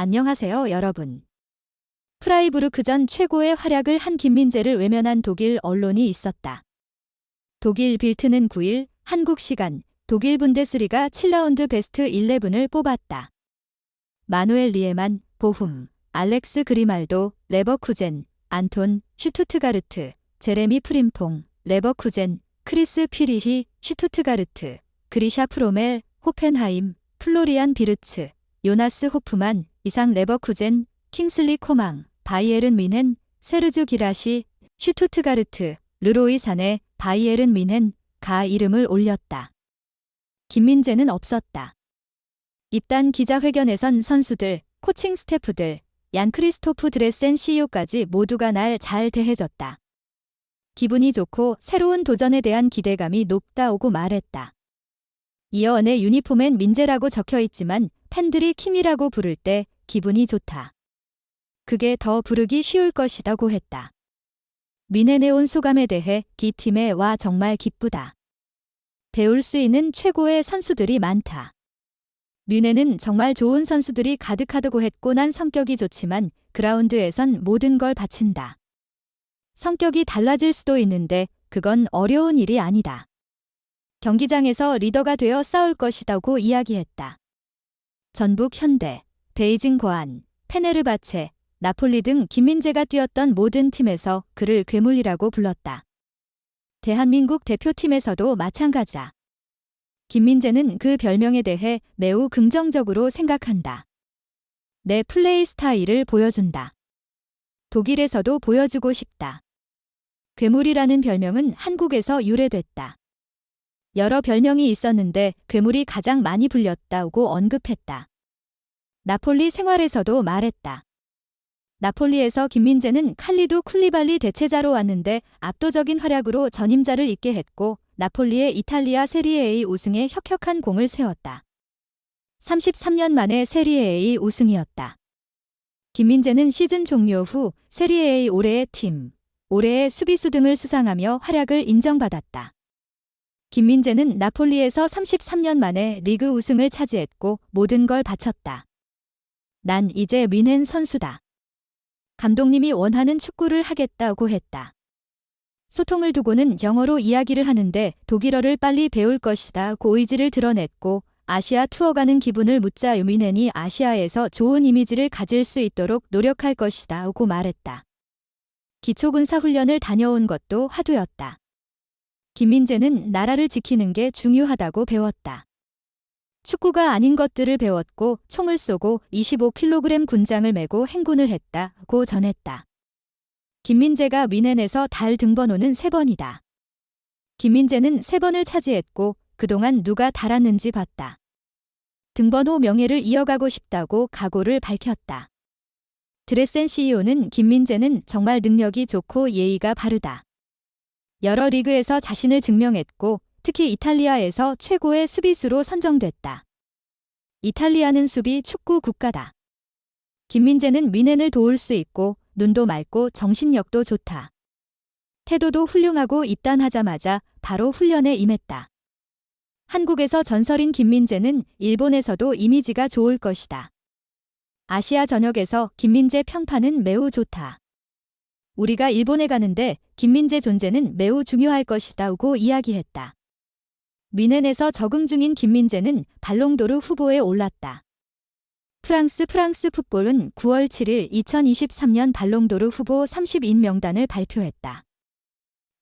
안녕하세요, 여러분. 프라이부르크 전 최고의 활약을 한 김민재를 외면한 독일 언론이 있었다. 독일 빌트는 9일 한국 시간 독일 분데스리가 7라운드 베스트 11을 뽑았다. 마누엘 리에만, 보훔, 알렉스 그리말도, 레버쿠젠, 안톤, 슈투트가르트, 제레미 프림퐁, 레버쿠젠, 크리스 퓨리히, 슈투트가르트, 그리샤 프로멜, 호펜하임, 플로리안 비르츠, 요나스 호프만, 이상 레버쿠젠, 킹슬리 코망, 바이에른 미넨, 세르주 기라시, 슈투트가르트, 르로이 사네, 바이에른 미넨, 가 이름을 올렸다. 김민재는 없었다. 입단 기자회견에선 선수들, 코칭 스태프들, 얀 크리스토프 드레센 CEO까지 모두가 날 잘 대해줬다. 기분이 좋고 새로운 도전에 대한 기대감이 높다오고 말했다. 이어 언의 유니폼엔 민재라고 적혀 있지만 팬들이 킴이라고 부를 때 기분이 좋다. 그게 더 부르기 쉬울 것이다고 했다. 민헨에 온 소감에 대해 기 팀에 와 정말 기쁘다. 배울 수 있는 최고의 선수들이 많다. 뮌헨은 정말 좋은 선수들이 가득하다고 했고 난 성격이 좋지만 그라운드에선 모든 걸 바친다. 성격이 달라질 수도 있는데 그건 어려운 일이 아니다. 경기장에서 리더가 되어 싸울 것이다고 이야기했다. 전북 현대, 베이징 고안, 페네르바체, 나폴리 등 김민재가 뛰었던 모든 팀에서 그를 괴물이라고 불렀다. 대한민국 대표팀에서도 마찬가지다. 김민재는 그 별명에 대해 매우 긍정적으로 생각한다. 내 플레이 스타일을 보여준다. 독일에서도 보여주고 싶다. 괴물이라는 별명은 한국에서 유래됐다. 여러 별명이 있었는데 괴물이 가장 많이 불렸다고 언급했다. 나폴리 생활에서도 말했다. 나폴리에서 김민재는 칼리도 쿨리발리 대체자로 왔는데 압도적인 활약으로 전임자를 잇게 했고 나폴리의 이탈리아 세리에 A 우승에 혁혁한 공을 세웠다. 33년 만에 세리에 A 우승이었다. 김민재는 시즌 종료 후 세리에 A 올해의 팀, 올해의 수비수 등을 수상하며 활약을 인정받았다. 김민재는 나폴리에서 33년 만에 리그 우승을 차지했고 모든 걸 바쳤다. 난 이제 민헨 선수다. 감독님이 원하는 축구를 하겠다고 했다. 소통을 두고는 영어로 이야기를 하는데 독일어를 빨리 배울 것이다 고 의지를 드러냈고 아시아 투어 가는 기분을 묻자 유민헨이 아시아에서 좋은 이미지를 가질 수 있도록 노력할 것이다 고 말했다. 기초군사 훈련을 다녀온 것도 화두였다. 김민재는 나라를 지키는 게 중요하다고 배웠다. 축구가 아닌 것들을 배웠고 총을 쏘고 25kg 군장을 메고 행군을 했다고 전했다. 김민재가 미넨에서 달 등번호는 3번이다. 김민재는 3번을 차지했고 그동안 누가 달았는지 봤다. 등번호 명예를 이어가고 싶다고 각오를 밝혔다. 드레센 CEO는 김민재는 정말 능력이 좋고 예의가 바르다. 여러 리그에서 자신을 증명했고 특히 이탈리아에서 최고의 수비수로 선정됐다. 이탈리아는 수비 축구 국가다. 김민재는 미넨을 도울 수 있고 눈도 맑고 정신력도 좋다. 태도도 훌륭하고 입단하자마자 바로 훈련에 임했다. 한국에서 전설인 김민재는 일본에서도 이미지가 좋을 것이다. 아시아 전역에서 김민재 평판은 매우 좋다. 우리가 일본에 가는데 김민재 존재는 매우 중요할 것이다 고 이야기했다. 미넨에서 적응 중인 김민재는 발롱도르 후보에 올랐다. 프랑스 프랑스 풋볼은 9월 7일 2023년 발롱도르 후보 30인 명단을 발표했다.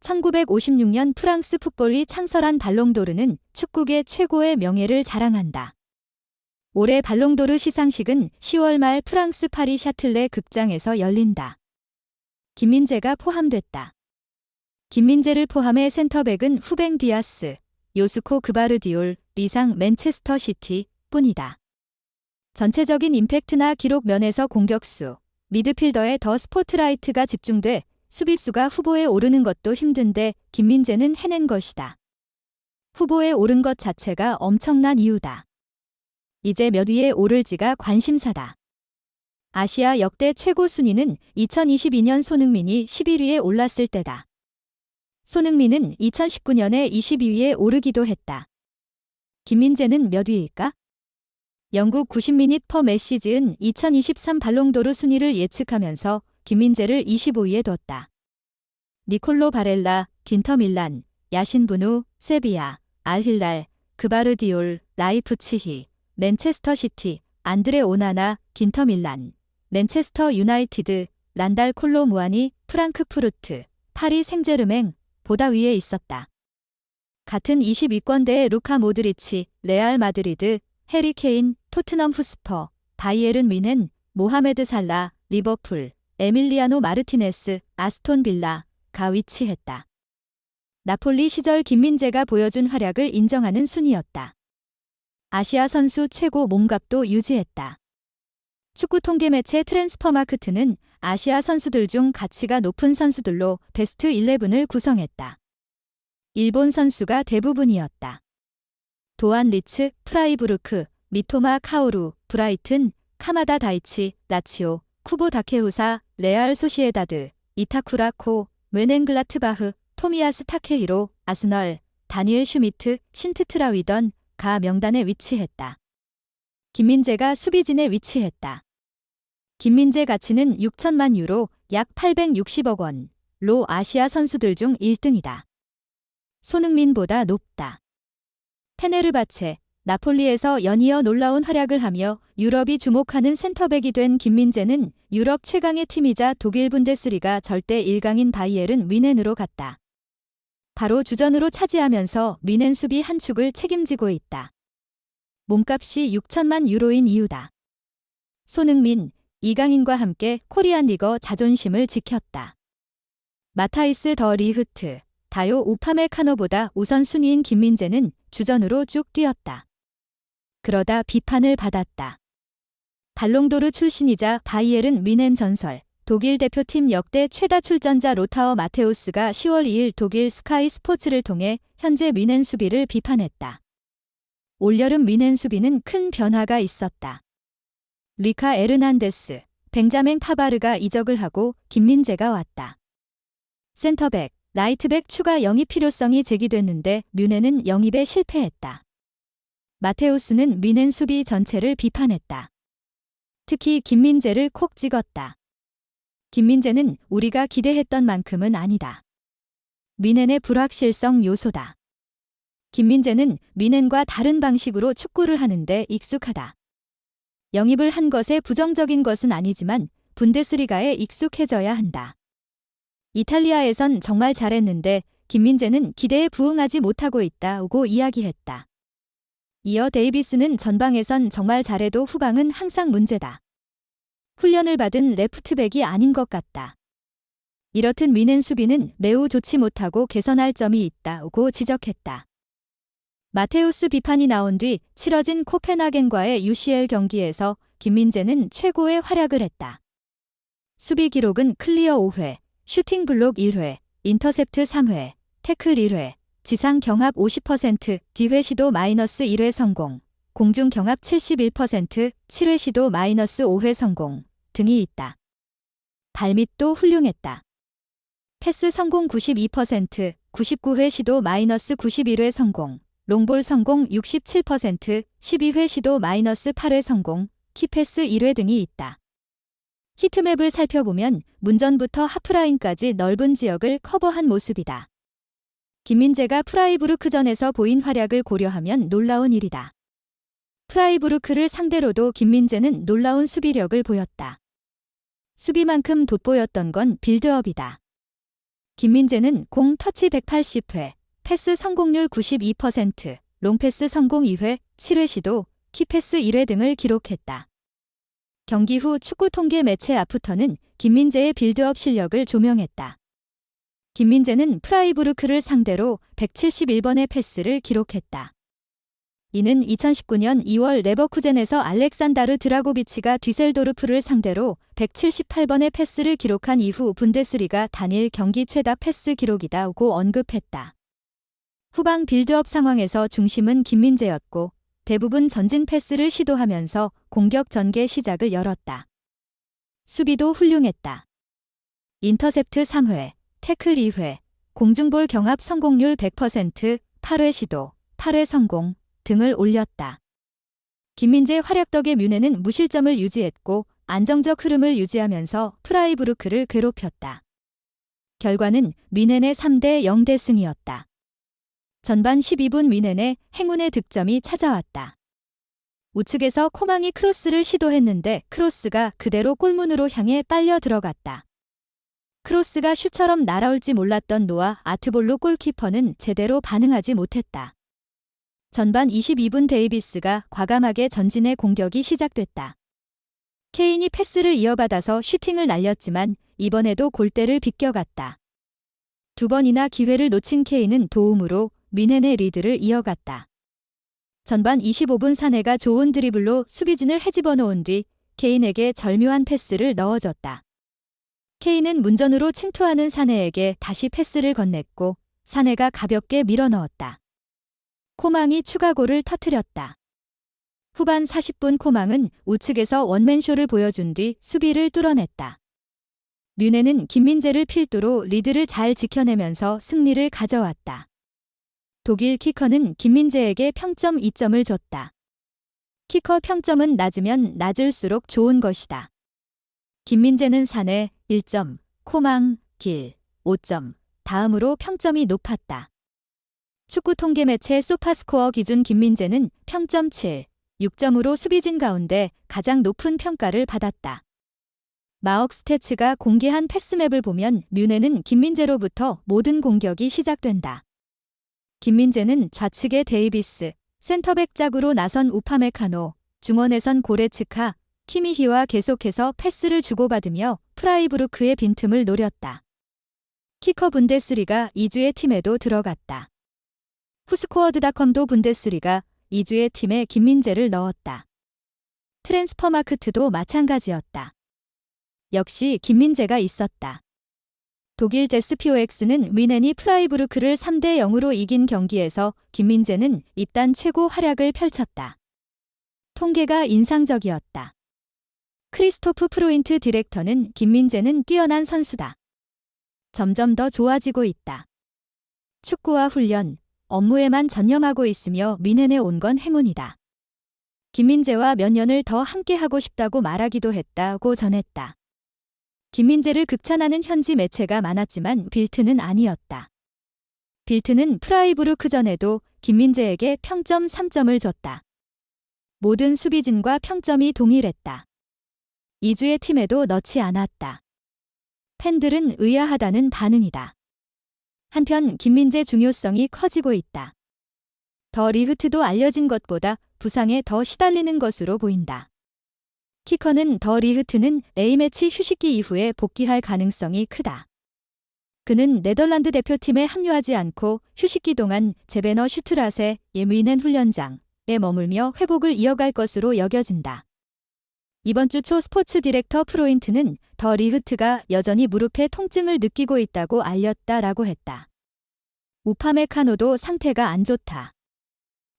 1956년 프랑스 풋볼이 창설한 발롱도르는 축구계 최고의 명예를 자랑한다. 올해 발롱도르 시상식은 10월 말 프랑스 파리 샤틀레 극장에서 열린다. 김민재가 포함됐다. 김민재를 포함해 센터백은 후뱅 디아스, 요스코 그바르디올, 리상 맨체스터 시티 뿐이다. 전체적인 임팩트나 기록 면에서 공격수, 미드필더에 더 스포트라이트가 집중돼 수비수가 후보에 오르는 것도 힘든데 김민재는 해낸 것이다. 후보에 오른 것 자체가 엄청난 이유다. 이제 몇 위에 오를지가 관심사다. 아시아 역대 최고 순위는 2022년 손흥민이 11위에 올랐을 때다. 손흥민은 2019년에 22위에 오르기도 했다. 김민재는 몇 위일까? 영국 90미닛 퍼 매시즈은 2023 발롱도르 순위를 예측하면서 김민재를 25위에 뒀다. 니콜로 바렐라, 긴터 밀란, 야신부누, 세비야, 알힐랄, 그바르디올, 라이프치히, 맨체스터 시티, 안드레 오나나, 긴터 밀란, 맨체스터 유나이티드, 란달 콜로 무아니, 프랑크푸르트, 파리 생제르맹 보다 위에 있었다. 같은 20위권대의 루카 모드리치, 레알 마드리드, 해리 케인, 토트넘 후스퍼, 바이에른 윈헨, 모하메드 살라, 리버풀, 에밀리아노 마르티네스, 아스톤 빌라, 가 위치했다. 나폴리 시절 김민재가 보여준 활약을 인정하는 순이었다. 아시아 선수 최고 몸값도 유지했다. 축구 통계 매체 트랜스퍼마크트는 아시아 선수들 중 가치가 높은 선수들로 베스트 11을 구성했다. 일본 선수가 대부분이었다. 도안 리츠, 프라이부르크, 미토마 카오루, 브라이튼, 카마다 다이치, 라치오, 쿠보 다케후사, 레알 소시에다드, 이타쿠라 코, 웨넨글라트바흐, 토미야스 타케히로, 아스널, 다니엘 슈미트, 신트트라위던 가 명단에 위치했다. 김민재가 수비진에 위치했다. 김민재 가치는 6천만 유로, 약 860억 원, 로 아시아 선수들 중 1등이다. 손흥민보다 높다. 페네르바체, 나폴리에서 연이어 놀라운 활약을 하며 유럽이 주목하는 센터백이 된 김민재는 유럽 최강의 팀이자 독일 분데스리가 절대 1강인 바이에른 위넨으로 갔다. 바로 주전으로 차지하면서 위넨 수비 한 축을 책임지고 있다. 몸값이 6천만 유로인 이유다. 손흥민, 이강인과 함께 코리안 리거 자존심을 지켰다. 마타이스 더 리흐트, 다요 우파메카노보다 우선순위인 김민재는 주전으로 쭉 뛰었다. 그러다 비판을 받았다. 발롱도르 출신이자 바이에른 위넨 전설, 독일 대표팀 역대 최다 출전자 로타어 마테우스가 10월 2일 독일 스카이 스포츠를 통해 현재 위넨 수비를 비판했다. 올여름 위넨 수비는 큰 변화가 있었다. 리카 에르난데스, 벤자멘 파바르가 이적을 하고 김민재가 왔다. 센터백, 라이트백 추가 영입 필요성이 제기됐는데 뮤네는 영입에 실패했다. 마테우스는 위넨 수비 전체를 비판했다. 특히 김민재를 콕 찍었다. 김민재는 우리가 기대했던 만큼은 아니다. 미넨의 불확실성 요소다. 김민재는 미넨과 다른 방식으로 축구를 하는데 익숙하다. 영입을 한 것에 부정적인 것은 아니지만 분데스리가에 익숙해져야 한다. 이탈리아에선 정말 잘했는데 김민재는 기대에 부응하지 못하고 있다고 이야기했다. 이어 데이비스는 전방에선 정말 잘해도 후방은 항상 문제다. 훈련을 받은 레프트백이 아닌 것 같다. 이렇듯 미넨 수비는 매우 좋지 못하고 개선할 점이 있다고 지적했다. 마테우스 비판이 나온 뒤 치러진 코펜하겐과의 UCL 경기에서 김민재는 최고의 활약을 했다. 수비 기록은 클리어 5회, 슈팅 블록 1회, 인터셉트 3회, 태클 1회, 지상 경합 50%, 뒤회 시도 마이너스 1회 성공, 공중 경합 71%, 7회 시도 마이너스 5회 성공 등이 있다. 발밑도 훌륭했다. 패스 성공 92%, 99회 시도 마이너스 91회 성공, 롱볼 성공 67%, 12회 시도 마이너스 8회 성공, 키패스 1회 등이 있다. 히트맵을 살펴보면 문전부터 하프라인까지 넓은 지역을 커버한 모습이다. 김민재가 프라이부르크전에서 보인 활약을 고려하면 놀라운 일이다. 프라이부르크를 상대로도 김민재는 놀라운 수비력을 보였다. 수비만큼 돋보였던 건 빌드업이다. 김민재는 공 터치 180회, 패스 성공률 92%, 롱패스 성공 2회, 7회 시도, 키패스 1회 등을 기록했다. 경기 후 축구 통계 매체 아프터는 김민재의 빌드업 실력을 조명했다. 김민재는 프라이부르크를 상대로 171번의 패스를 기록했다. 이는 2019년 2월 레버쿠젠에서 알렉산다르 드라고비치가 뒤셀도르프를 상대로 178번의 패스를 기록한 이후 분데스리가 단일 경기 최다 패스 기록이다고 언급했다. 후방 빌드업 상황에서 중심은 김민재였고 대부분 전진 패스를 시도하면서 공격 전개 시작을 열었다. 수비도 훌륭했다. 인터셉트 3회, 태클 2회, 공중볼 경합 성공률 100%, 8회 시도, 8회 성공, 등을 올렸다. 김민재 활약 덕에 뮌헨은 무실점을 유지했고 안정적 흐름을 유지하면서 프라이부르크를 괴롭혔다. 결과는 뮌헨의 3대 0대 승이었다. 전반 12분 뮌헨의 행운의 득점이 찾아왔다. 우측에서 코망이 크로스를 시도했는데 크로스가 그대로 골문으로 향해 빨려 들어갔다. 크로스가 슈처럼 날아올지 몰랐던 노아 아트볼로 골키퍼는 제대로 반응하지 못했다. 전반 22분 데이비스가 과감하게 전진해 공격이 시작됐다. 케인이 패스를 이어받아서 슈팅을 날렸지만 이번에도 골대를 비껴갔다. 두 번이나 기회를 놓친 케인은 도움으로 미넨의 리드를 이어갔다. 전반 25분 사내가 좋은 드리블로 수비진을 헤집어 놓은 뒤 케인에게 절묘한 패스를 넣어줬다. 케인은 문전으로 침투하는 사내에게 다시 패스를 건넸고 사내가 가볍게 밀어 넣었다. 코망이 추가골을 터트렸다. 후반 40분 코망은 우측에서 원맨쇼를 보여준 뒤 수비를 뚫어냈다. 뮌헨은 김민재를 필두로 리드를 잘 지켜내면서 승리를 가져왔다. 독일 키커는 김민재에게 평점 2점을 줬다. 키커 평점은 낮으면 낮을수록 좋은 것이다. 김민재는 사내 1점, 코망, 길 5점, 다음으로 평점이 높았다. 축구 통계 매체 소파스코어 기준 김민재는 평점 7, 6점으로 수비진 가운데 가장 높은 평가를 받았다. 마억 스태츠가 공개한 패스맵을 보면 뮌헨은 김민재로부터 모든 공격이 시작된다. 김민재는 좌측의 데이비스, 센터백 짝으로 나선 우파메카노, 중원에선 고레츠카, 키미히와 계속해서 패스를 주고받으며 프라이부르크의 빈틈을 노렸다. 키커 분데스리가 2주의 팀에도 들어갔다. 후스코어드닷컴도 분데스리가 2주의 팀에 김민재를 넣었다. 트랜스퍼마크트도 마찬가지였다. 역시 김민재가 있었다. 독일 제스피오엑스는 뮌헨이 프라이부르크를 3대 0으로 이긴 경기에서 김민재는 입단 최고 활약을 펼쳤다. 통계가 인상적이었다. 크리스토프 프로인트 디렉터는 김민재는 뛰어난 선수다. 점점 더 좋아지고 있다. 축구와 훈련, 업무에만 전념하고 있으며 뮌헨에 온 건 행운이다. 김민재와 몇 년을 더 함께하고 싶다고 말하기도 했다고 전했다. 김민재를 극찬하는 현지 매체가 많았지만 빌트는 아니었다. 빌트는 프라이부르크 전에도 김민재에게 평점 3점을 줬다. 모든 수비진과 평점이 동일했다. 2주의 팀에도 넣지 않았다. 팬들은 의아하다는 반응이다. 한편 김민재 중요성이 커지고 있다. 더 리흐트도 알려진 것보다 부상에 더 시달리는 것으로 보인다. 키커는 더 리흐트는 A매치 휴식기 이후에 복귀할 가능성이 크다. 그는 네덜란드 대표팀에 합류하지 않고 휴식기 동안 제베너 슈트라세 예무인은 훈련장에 머물며 회복을 이어갈 것으로 여겨진다. 이번 주 초 스포츠 디렉터 프로인트는 더 리흐트가 여전히 무릎에 통증을 느끼고 있다고 알렸다라고 했다. 우파메카노도 상태가 안 좋다.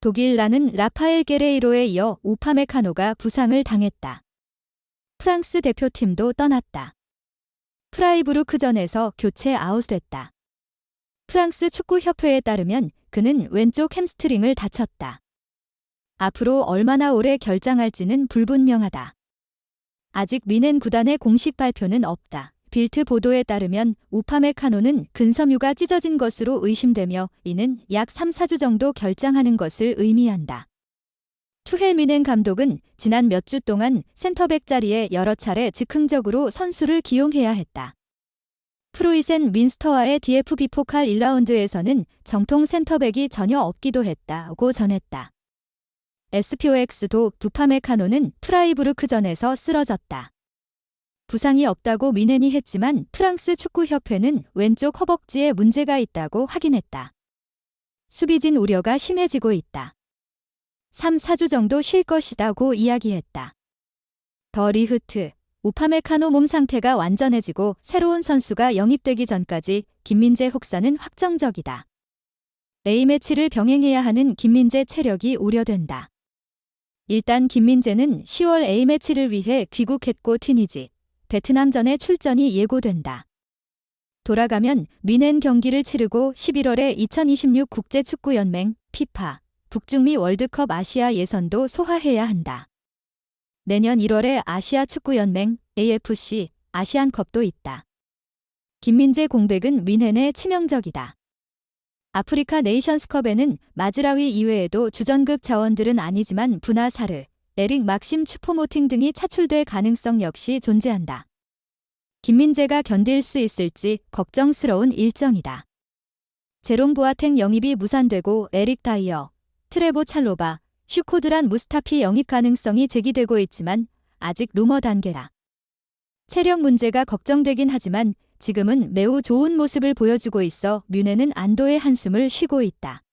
독일라는 라파엘 게레이로에 이어 우파메카노가 부상을 당했다. 프랑스 대표팀도 떠났다. 프라이부르크전에서 교체 아웃됐다. 프랑스 축구협회에 따르면 그는 왼쪽 햄스트링을 다쳤다. 앞으로 얼마나 오래 결장할지는 불분명하다. 아직 미넨 구단의 공식 발표는 없다. 빌트 보도에 따르면 우파메카노는 근섬유가 찢어진 것으로 의심되며 이는 약 3, 4주 정도 결장하는 것을 의미한다. 투헬 미넨 감독은 지난 몇 주 동안 센터백 자리에 여러 차례 즉흥적으로 선수를 기용해야 했다. 프로이센 윈스터와의 DF 비포칼 1라운드에서는 정통 센터백이 전혀 없기도 했다고 전했다. SPOX도 두파메카노는 프라이부르크전에서 쓰러졌다. 부상이 없다고 미넨이 했지만 프랑스 축구협회는 왼쪽 허벅지에 문제가 있다고 확인했다. 수비진 우려가 심해지고 있다. 3, 4주 정도 쉴 것이다고 이야기했다. 더 리흐트, 우파메카노 몸 상태가 완전해지고 새로운 선수가 영입되기 전까지 김민재 혹사는 확정적이다. A매치를 병행해야 하는 김민재 체력이 우려된다. 일단 김민재는 10월 A매치를 위해 귀국했고 튀니지, 베트남전에 출전이 예고된다. 돌아가면 미넨 경기를 치르고 11월에 2026 국제축구연맹 피파 북중미 월드컵 아시아 예선도 소화해야 한다. 내년 1월에 아시아 축구연맹 AFC 아시안컵도 있다. 김민재 공백은 윈헨에 치명적이다. 아프리카 네이션스컵에는 마즈라위 이외에도 주전급 자원들은 아니지만 부나사르, 에릭 막심 추포모팅 등이 차출될 가능성 역시 존재한다. 김민재가 견딜 수 있을지 걱정스러운 일정이다. 제롬 보아탱 영입이 무산되고 에릭 다이어, 트레보 찰로바, 슈코드란 무스타피 영입 가능성이 제기되고 있지만 아직 루머 단계다. 체력 문제가 걱정되긴 하지만 지금은 매우 좋은 모습을 보여주고 있어 뮌헨은 안도의 한숨을 쉬고 있다.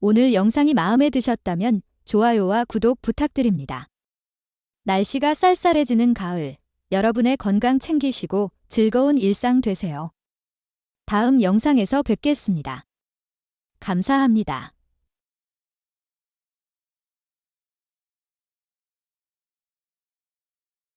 오늘 영상이 마음에 드셨다면 좋아요와 구독 부탁드립니다. 날씨가 쌀쌀해지는 가을, 여러분의 건강 챙기시고 즐거운 일상 되세요. 다음 영상에서 뵙겠습니다. 감사합니다.